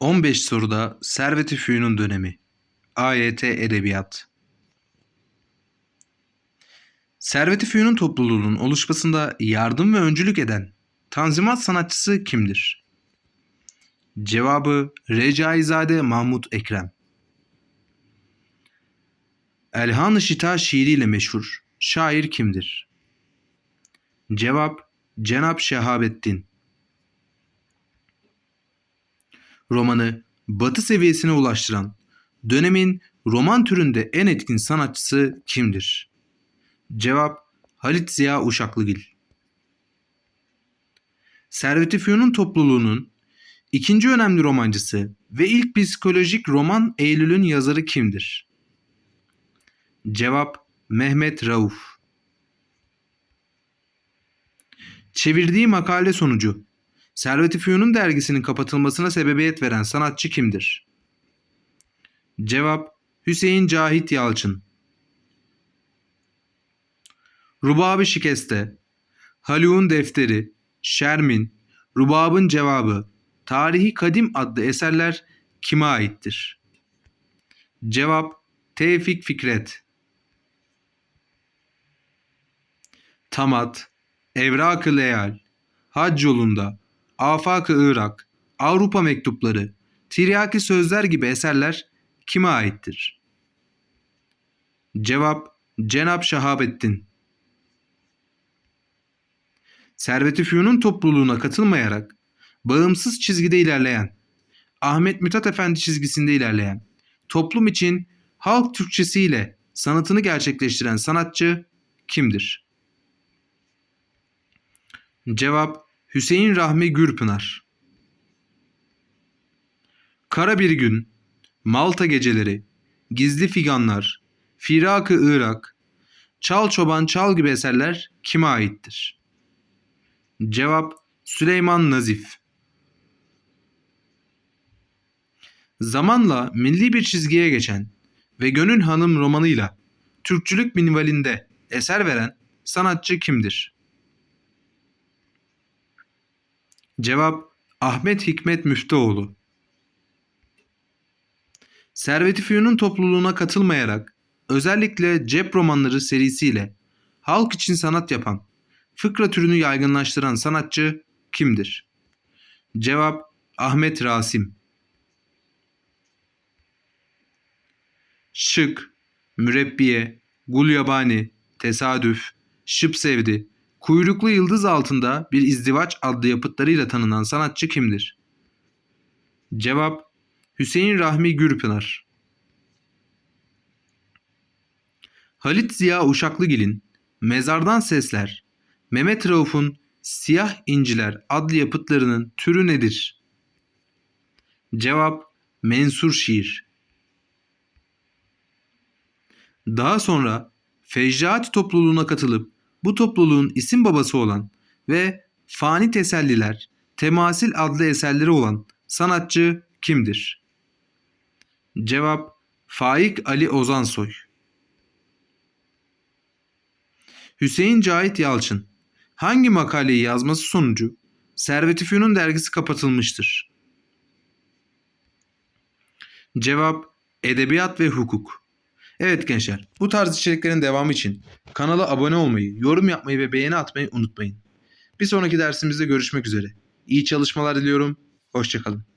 15 soruda Servet-i Fünun dönemi. AYT Edebiyat. Servet-i Fünun topluluğunun oluşmasında yardım ve öncülük eden Tanzimat sanatçısı kimdir? Cevabı Recaizade Mahmut Ekrem. Elhan-ı Şita şiiriyle meşhur şair kimdir? Cevap Cenab Şehabettin. Romanı batı seviyesine ulaştıran dönemin roman türünde en etkin sanatçısı kimdir? Cevap Halit Ziya Uşaklıgil. Servet-i Fünun topluluğunun ikinci önemli romancısı ve ilk psikolojik roman Eylül'ün yazarı kimdir? Cevap Mehmet Rauf. Çevirdiği makale sonucu Servet-i Fünun dergisinin kapatılmasına sebebiyet veren sanatçı kimdir? Cevap Hüseyin Cahit Yalçın. Rubab-ı Şikeste, Haluk'un Defteri, Şermin, Rubab'ın Cevabı, Tarihi Kadim adlı eserler kime aittir? Cevap Tevfik Fikret. Tamat, Evrak-ı Leal, Hac yolunda, Afak-ı Irak, Avrupa mektupları, Tiryaki sözler gibi eserler kime aittir? Cevap Cenab Şahabettin. Servet-i Fünun topluluğuna katılmayarak bağımsız çizgide ilerleyen, Ahmet Mithat Efendi çizgisinde ilerleyen, toplum için halk Türkçesiyle sanatını gerçekleştiren sanatçı kimdir? Cevap Hüseyin Rahmi Gürpınar Kara Bir Gün, Malta Geceleri, Gizli Figanlar, Firak-ı Irak, Çal Çoban Çal gibi eserler kime aittir? Cevap Süleyman Nazif Zamanla milli bir çizgiye geçen ve Gönül Hanım romanıyla Türkçülük minvalinde eser veren sanatçı kimdir? Cevap Ahmet Hikmet Müftüoğlu. Servet-i topluluğuna katılmayarak özellikle cep romanları serisiyle halk için sanat yapan, fıkra türünü yaygınlaştıran sanatçı kimdir? Cevap Ahmet Rasim. Şık, Mürebbiye, Gulyabani, Tesadüf, Şıp Sevdi, Kuyruklu Yıldız Altında Bir İzdivaç adlı yapıtlarıyla tanınan sanatçı kimdir? Cevap Hüseyin Rahmi Gürpınar. Halit Ziya Uşaklıgil'in Mezardan Sesler, Mehmet Rauf'un Siyah İnciler adlı yapıtlarının türü nedir? Cevap Mensur şiir. Daha sonra Fecraat topluluğuna katılıp bu topluluğun isim babası olan ve Fani Teselliler, Temasil adlı eserleri olan sanatçı kimdir? Cevap Faik Ali Ozansoy. Hüseyin Cahit Yalçın hangi makaleyi yazması sonucu Servet-i Fünun dergisi kapatılmıştır? Cevap Edebiyat ve Hukuk. Evet gençler, bu tarz içeriklerin devamı için kanala abone olmayı, yorum yapmayı ve beğeni atmayı unutmayın. Bir sonraki dersimizde görüşmek üzere. İyi çalışmalar diliyorum. Hoşçakalın.